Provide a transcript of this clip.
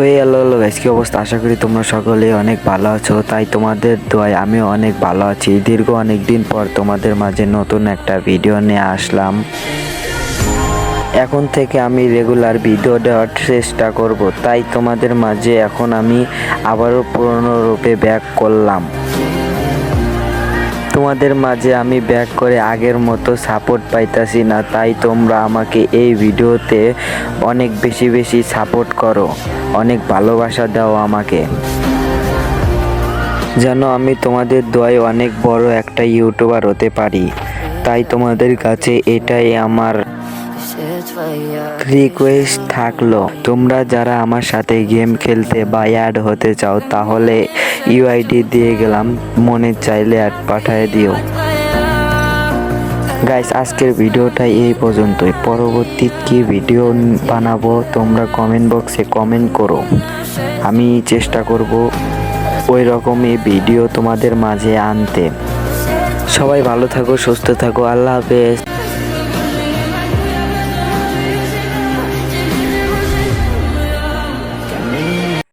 তো এই আল্লাহ আল্লাহ গাইজ কি অবস্থা? আশা করি তোমরা সকলে অনেক ভালো আছো। তাই তোমাদের দোয়ায় আমিও অনেক ভালো আছি। দীর্ঘ অনেক দিন পর তোমাদের মাঝে নতুন একটা ভিডিও নিয়ে আসলাম। এখন থেকে আমি রেগুলার ভিডিও দেওয়ার চেষ্টা করব। তাই তোমাদের মাঝে এখন আমি আবারও পুরনো রূপে ব্যাক করলাম। তোমাদের মাঝে আমি ব্যাক করে আগের মতো সাপোর্ট পাইতাছি না, তাই তোমরা আমাকে এই ভিডিওতে অনেক বেশি বেশি সাপোর্ট করো, অনেক ভালোবাসা দাও আমাকে। যেন আমি তোমাদের দোয়ায় অনেক বড় একটা ইউটিউবার হতে পারি, তাই তোমাদের কাছে এটাই আমার রিকোয়েস্ট থাকল। তোমরা যারা আমার সাথে গেম খেলতে বা অ্যাড হতে চাও, তাহলে ইউআইডি দিয়ে গেলাম। মনে চাইলে অ্যাড পাঠিয়ে দিও। গাইস আজকের ভিডিওটা এই পর্যন্তই। পরবর্তী কি ভিডিও বানাবো, তোমরা কমেন্ট বক্সে কমেন্ট করো। আমি চেষ্টা করব ওই রকমই ভিডিও তোমাদের মাঝে আনতে। সবাই ভালো থাকো, সুস্থ থাকো। আল্লাহ হাফেজ।